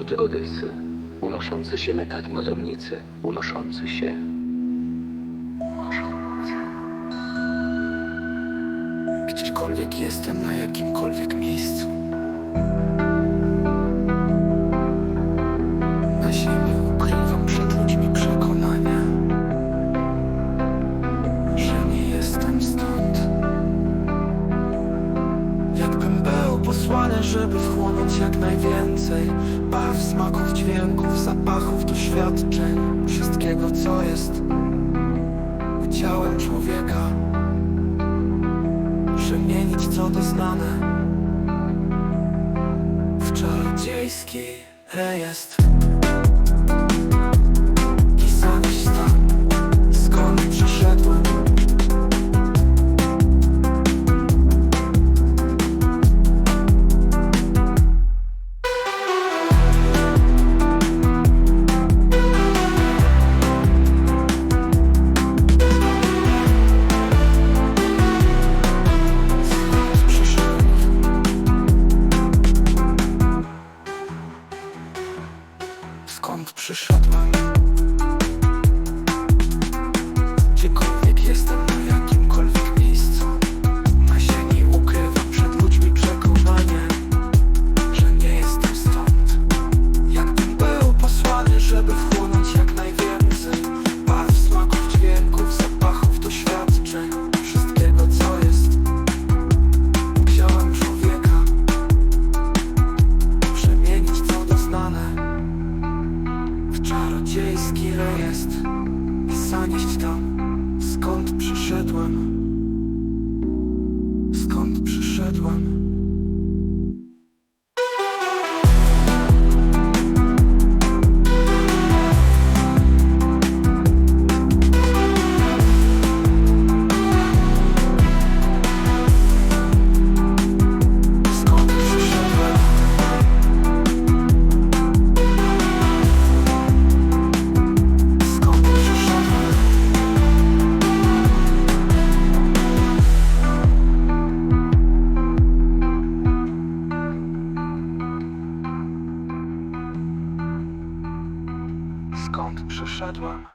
Od Odysy, unoszący się metak modownicy, unoszący się. Gdziekolwiek jestem, na jakimkolwiek miejscu. Posłany, żeby wchłonąć jak najwięcej. Barw, smaków, dźwięków, zapachów, doświadczeń, wszystkiego co jest ciałem człowieka. Przemienić co doznane w czarodziejski rejestr. Skąd przyszedłem? Gdziekolwiek czarodziejski rejestr i zanieść tam, skąd przyszedłem, skąd przyszedłem. Skąd przyszedłem?